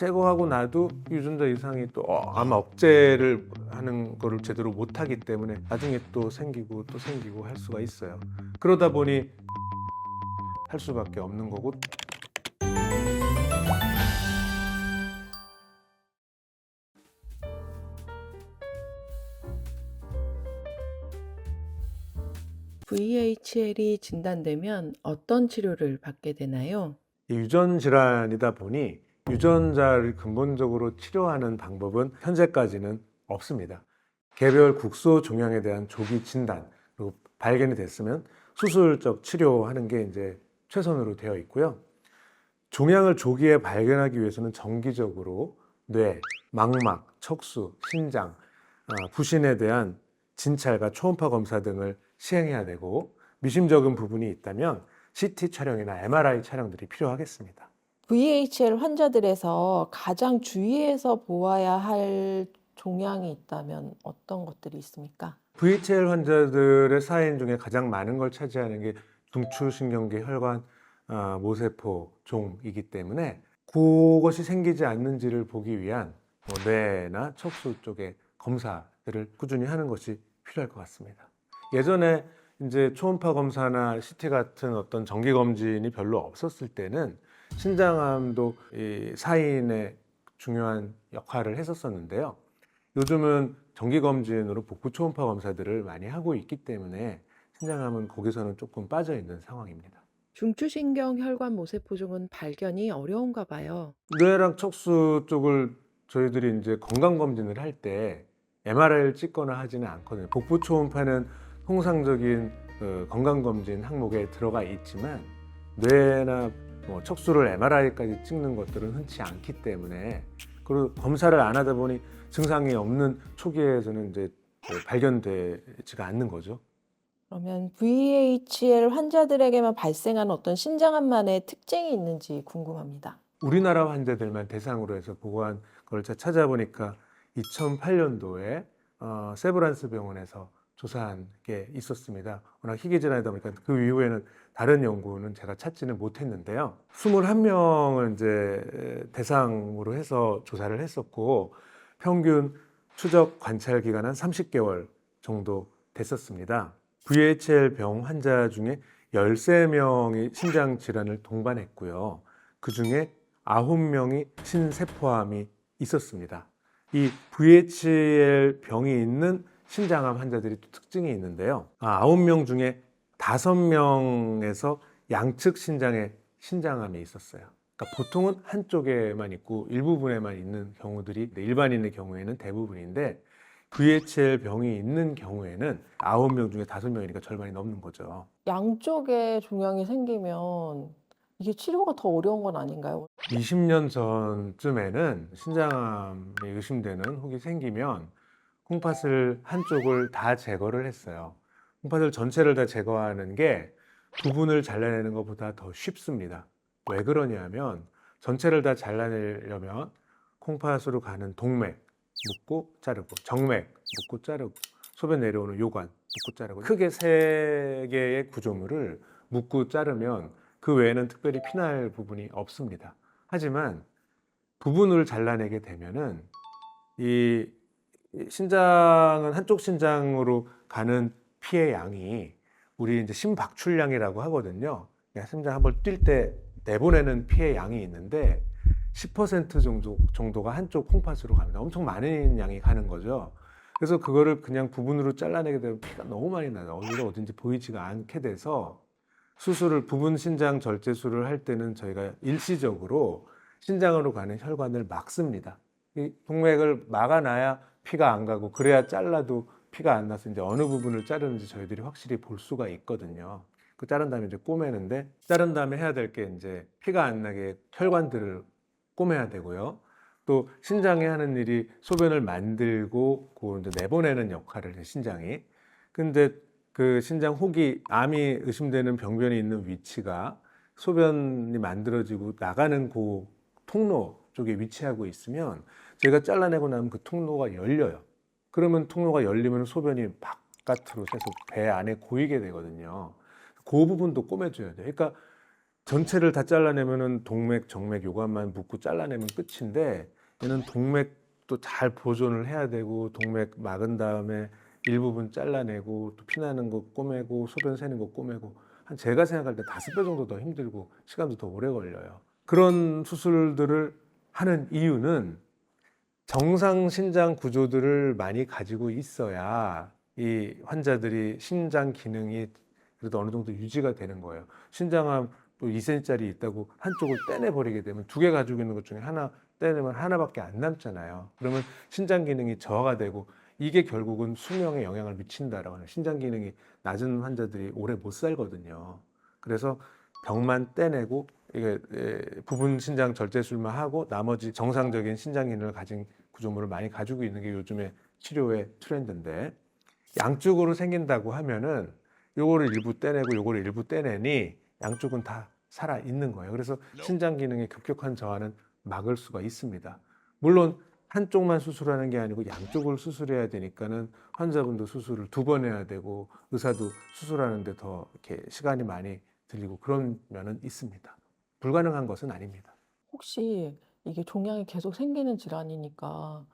제거하고 나도 유전자 이상이 또 어, 아마 억제를 하는 거를 제대로 못하기 때문에 나중에 또 생기고 또 생기고 할 수가 있어요. 그러다 보니 할 수밖에 없는 거고 VHL이 진단되면 어떤 치료를 받게 되나요? 이 유전 질환이다 보니 유전자를 근본적으로 치료하는 방법은 현재까지는 없습니다. 개별 국소 종양에 대한 조기 진단 그리고 발견이 됐으면 수술적 치료하는 게 이제 최선으로 되어 있고요. 종양을 조기에 발견하기 위해서는 정기적으로 뇌, 망막, 척수, 신장, 아, 부신에 대한 진찰과 초음파 검사 등을 시행해야 되고 미심쩍은 부분이 있다면 CT 촬영이나 MRI 촬영들이 필요하겠습니다. VHL 환자들에서 가장 주의해서 보아야 할 종양이 있다면 어떤 것들이 있습니까? VHL 환자들의 사인 중에 가장 많은 걸 차지하는 게 중추신경계 혈관 아, 모세포 종이기 때문에 그것이 생기지 않는지를 보기 위한 뭐 뇌나 척수 쪽의 검사들을 꾸준히 하는 것이 필요할 것 같습니다. 예전에 이제 초음파 검사나 CT 같은 어떤 정기 검진이 별로 없었을 때는 신장암도 이 사인의 중요한 역할을 했었었는데요. 요즘은 정기 검진으로 복부 초음파 검사들을 많이 하고 있기 때문에 신장암은 거기서는 조금 빠져 있는 상황입니다. 중추신경 혈관 모세포 종은 발견이 어려운가 봐요. 뇌랑 척수 쪽을 저희들이 이제 건강 검진을 할 때 MRI를 찍거나 하지는 않거든요. 복부 초음파는 통상적인 그 건강 검진 항목에 들어가 있지만 뇌나 뭐 척수를 MRI까지 찍는 것들은 흔치 않기 때문에 그리고 검사를 안 하다 보니 증상이 없는 초기에서는 이제 그 발견되지가 않는 거죠. 그러면 VHL 환자들에게만 발생하는 어떤 신장암만의 특징이 있는지 궁금합니다. 우리나라 환자들만 대상으로 해서 보고한 걸 찾아보니까 2008년도에 어, 세브란스 병원에서 조사한 게 있었습니다. 워낙 희귀 질환이다 보니까 그 이후에는 다른 연구는 제가 찾지는 못했는데요. 21명을 이제 대상으로 해서 조사를 했었고 평균 추적 관찰 기간 한 30개월 정도 됐었습니다. VHL 병 환자 중에 13명이 심장 질환을 동반했고요. 그 중에 9명이 신세포암이 있었습니다. 이 VHL 병이 있는 신장암 환자들이 또 특징이 있는데요. 아, 9명 중에 5명에서 양측 신장에 신장암이 있었어요. 그러니까 보통은 한쪽에만 있고 일부분에만 있는 경우들이 일반인의 경우에는 대부분인데 VHL 병이 있는 경우에는 9명 중에 5명이니까 절반이 넘는 거죠. 양쪽에 종양이 생기면 이게 치료가 더 어려운 건 아닌가요? 20년 전쯤에는 신장암이 의심되는 혹이 생기면 콩팥을 한쪽을 다 제거를 했어요. 콩팥을 전체를 다 제거하는 게 부분을 잘라내는 것보다 더 쉽습니다. 왜 그러냐면 전체를 다 잘라내려면 콩팥으로 가는 동맥 묶고 자르고 정맥 묶고 자르고 소변 내려오는 요관 묶고 자르고 크게 세 개의 구조물을 묶고 자르면 그 외에는 특별히 피날 부분이 없습니다. 하지만 부분을 잘라내게 되면은 이 신장은 한쪽 신장으로 가는 피의 양이 우리 이제 심박출량이라고 하거든요. 그러니까 심장 한 번 뛸 때 내보내는 피의 양이 있는데 10% 정도 정도가 한쪽 콩팥으로 갑니다. 엄청 많은 양이 가는 거죠. 그래서 그거를 그냥 부분으로 잘라내게 되면 피가 너무 많이 나요. 어디가 어딘지 보이지가 않게 돼서 수술을 부분 신장 절제술을 할 때는 저희가 일시적으로 신장으로 가는 혈관을 막습니다. 이 동맥을 막아놔야 피가 안 가고 그래야 잘라도 피가 안 나서 이제 어느 부분을 자르는지 저희들이 확실히 볼 수가 있거든요. 그 자른 다음에 이제 꼬매는데 자른 다음에 해야 될 게 이제 피가 안 나게 혈관들을 꼬매야 되고요. 또 신장이 하는 일이 소변을 만들고 그 이제 내보내는 역할을 해 신장이. 근데 그 신장 혹이 암이 의심되는 병변이 있는 위치가 소변이 만들어지고 나가는 그 통로 쪽에 위치하고 있으면 제가 잘라내고 나면 그 통로가 열려요. 그러면 통로가 열리면 소변이 바깥으로 새서 배 안에 고이게 되거든요. 그 부분도 꼬매줘야 돼요. 그러니까 전체를 다 잘라내면은 동맥, 정맥 요관만 묶고 잘라내면 끝인데 얘는 동맥도 잘 보존을 해야 되고 동맥 막은 다음에 일부분 잘라내고 또 피나는 거 꼬매고 소변 새는 거 꼬매고 한 제가 생각할 때 다섯 배 정도 더 힘들고 시간도 더 오래 걸려요. 그런 수술들을 하는 이유는 정상 신장 구조들을 많이 가지고 있어야 이 환자들이 신장 기능이 그래도 어느 정도 유지가 되는 거예요. 신장암 또 2cm짜리 있다고 한쪽을 떼내버리게 되면 두 개 가지고 있는 것 중에 하나 떼내면 하나밖에 안 남잖아요. 그러면 신장 기능이 저하가 되고 이게 결국은 수명에 영향을 미친다라고 하는 신장 기능이 낮은 환자들이 오래 못 살거든요. 그래서 병만 떼내고 이게 에, 부분 신장 절제술만 하고 나머지 정상적인 신장 기능을 가진 구조물을 많이 가지고 있는 게 요즘에 치료의 트렌드인데 양쪽으로 생긴다고 하면은 요거를 일부 떼내고 요거를 일부 떼내니 양쪽은 다 살아 있는 거예요. 그래서 신장 기능의 급격한 저하는 막을 수가 있습니다. 물론 한쪽만 수술하는 게 아니고 양쪽을 수술해야 되니까는 환자분도 수술을 두 번 해야 되고 의사도 수술하는데 더 이렇게 시간이 많이 들리고 그런 면은 있습니다. 불가능한 것은 아닙니다. 혹시 이게 종양이 계속 생기는 질환이니까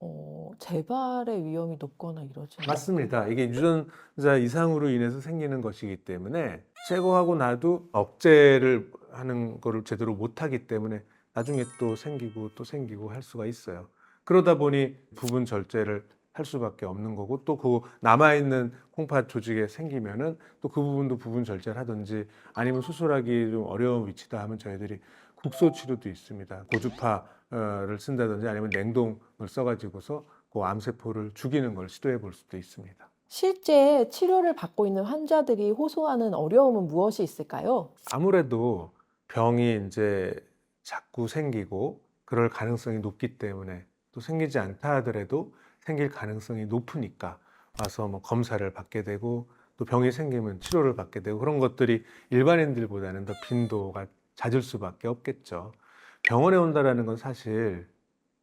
어, 재발의 위험이 높거나 이러지 않아요? 맞습니다. 이게 유전자 이상으로 인해서 생기는 것이기 때문에 제거하고 나도 억제를 하는 거를 제대로 못하기 때문에 나중에 또 생기고 또 생기고 할 수가 있어요. 그러다 보니 부분 절제를 할 수밖에 없는 거고 또 그 남아있는 콩팥 조직에 생기면은 또 그 부분도 부분 절제를 하든지 아니면 수술하기 좀 어려운 위치다 하면 저희들이 국소 치료도 있습니다. 고주파를 쓴다든지 아니면 냉동을 써가지고서 그 암세포를 죽이는 걸 시도해 볼 수도 있습니다. 실제 치료를 받고 있는 환자들이 호소하는 어려움은 무엇이 있을까요? 아무래도 병이 이제 자꾸 생기고 그럴 가능성이 높기 때문에 또 생기지 않다 하더라도 생길 가능성이 높으니까 와서 뭐 검사를 받게 되고 또 병이 생기면 치료를 받게 되고 그런 것들이 일반인들보다는 더 빈도가 잦을 수밖에 없겠죠. 병원에 온다라는 건 사실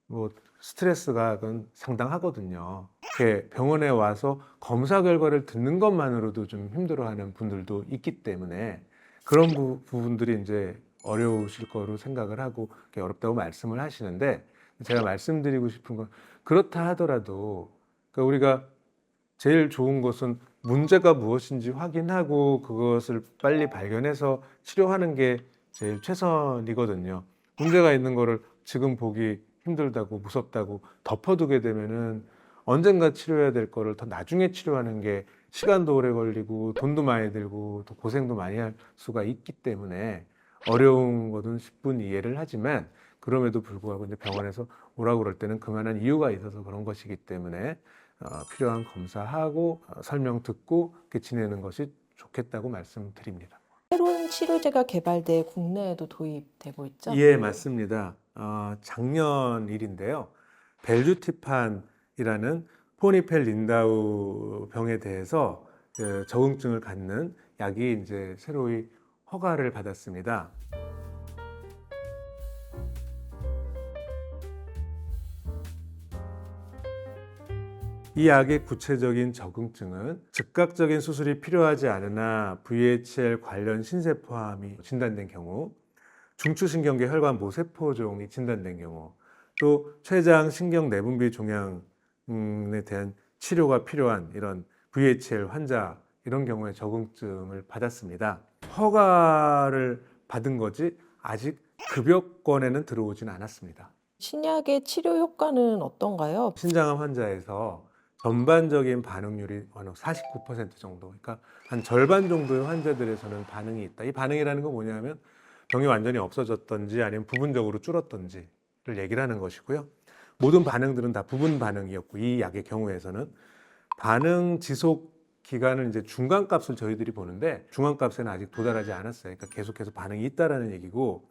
뭐 스트레스가 그건 상당하거든요. 이렇게 병원에 와서 검사 결과를 듣는 것만으로도 좀 힘들어하는 분들도 있기 때문에 그런 부, 부분들이 이제 어려우실 거로 생각을 하고 어렵다고 말씀을 하시는데 제가 말씀드리고 싶은 건 그렇다 하더라도 그러니까 우리가 제일 좋은 것은 문제가 무엇인지 확인하고 그것을 빨리 발견해서 치료하는 게 제일 최선이거든요. 문제가 있는 거를 지금 보기 힘들다고 무섭다고 덮어두게 되면은 언젠가 치료해야 될 거를 더 나중에 치료하는 게 시간도 오래 걸리고 돈도 많이 들고 또 고생도 많이 할 수가 있기 때문에 어려운 것은 10분 이해를 하지만 그럼에도 불구하고 이제 병원에서 오라고 그럴 때는 그만한 이유가 있어서 그런 것이기 때문에 어, 필요한 검사하고 어, 설명 듣고 이렇게 지내는 것이 좋겠다고 말씀드립니다. 새로운 치료제가 개발돼 국내에도 도입되고 있죠? 예, 맞습니다. 어, 작년 일인데요. 벨주티판이라는 포니펠 린다우 병에 대해서 그 적응증을 갖는 약이 이제 새로이 허가를 받았습니다. 이 약의 구체적인 적응증은 즉각적인 수술이 필요하지 않으나 VHL 관련 신세포암이 진단된 경우, 중추신경계 혈관 모세포종이 진단된 경우, 또 췌장 신경 내분비 종양에 대한 치료가 필요한 이런 VHL 환자 이런 경우에 적응증을 받았습니다. 허가를 받은 거지 아직 급여권에는 들어오진 않았습니다. 신약의 치료 효과는 어떤가요? 신장암 환자에서 전반적인 반응률이 어느 49% 정도, 그러니까 한 절반 정도의 환자들에서는 반응이 있다. 이 반응이라는 건 뭐냐면 병이 완전히 없어졌던지 아니면 부분적으로 줄었던지를 얘기를 하는 것이고요. 모든 반응들은 다 부분 반응이었고 이 약의 경우에서는 반응 지속 기간은 이제 중간 값을 저희들이 보는데 중간 값에는 아직 도달하지 않았어요. 그러니까 계속해서 반응이 있다라는 얘기고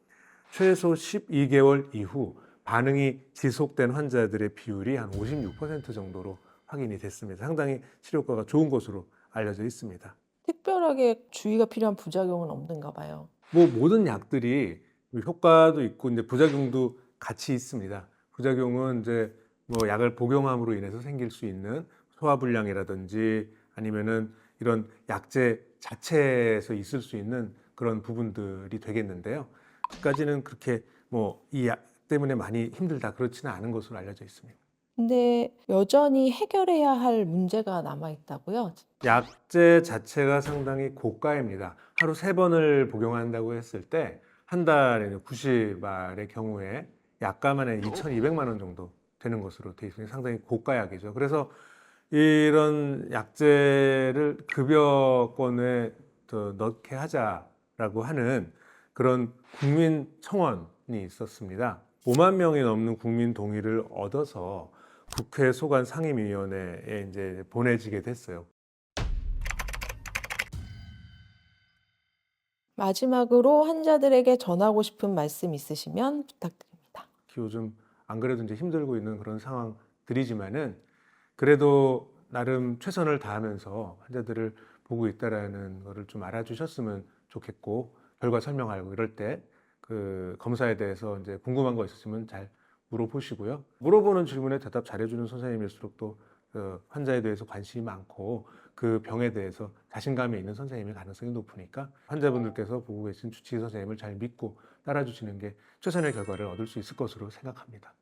최소 12개월 이후 반응이 지속된 환자들의 비율이 한 56% 정도로 확인이 됐습니다. 상당히 치료과가 좋은 것으로 알려져 있습니다. 특별하게 주의가 필요한 부작용은 없는가 봐요. 뭐 모든 약들이 효과도 있고 이제 부작용도 같이 있습니다. 부작용은 이제 뭐 약을 복용함으로 인해서 생길 수 있는 소화불량이라든지 아니면은 이런 약제 자체에서 있을 수 있는 그런 부분들이 되겠는데요. 그까지는 그렇게 뭐 이 약 때문에 많이 힘들다 그렇지는 않은 것으로 알려져 있습니다. 근데 여전히 해결해야 할 문제가 남아 있다고요? 약제 자체가 상당히 고가입니다. 하루 세 번을 복용한다고 했을 때 한 달에 90알의 경우에 약가만 해 2,200만 원 정도 되는 것으로 되어 있으니 상당히 고가 약이죠. 그래서 이런 약제를 급여권에 더 넣게 하자라고 하는 그런 국민 청원이 있었습니다. 5만 명이 넘는 국민 동의를 얻어서 국회 소관 상임위원회에 이제 보내지게 됐어요. 마지막으로 환자들에게 전하고 싶은 말씀 있으시면 부탁드립니다. 요즘 안 그래도 이제 힘들고 있는 그런 상황들이지만은 그래도 나름 최선을 다하면서 환자들을 보고 있다라는 거를 좀 알아주셨으면 좋겠고 결과 설명하고 이럴 때 그 검사에 대해서 이제 궁금한 거 있으시면 잘 물어보시고요. 물어보는 질문에 대답 잘해주는 선생님일수록 또 그 환자에 대해서 관심이 많고 그 병에 대해서 자신감이 있는 선생님일 가능성이 높으니까 환자분들께서 보고 계신 주치의 선생님을 잘 믿고 따라주시는 게 최선의 결과를 얻을 수 있을 것으로 생각합니다.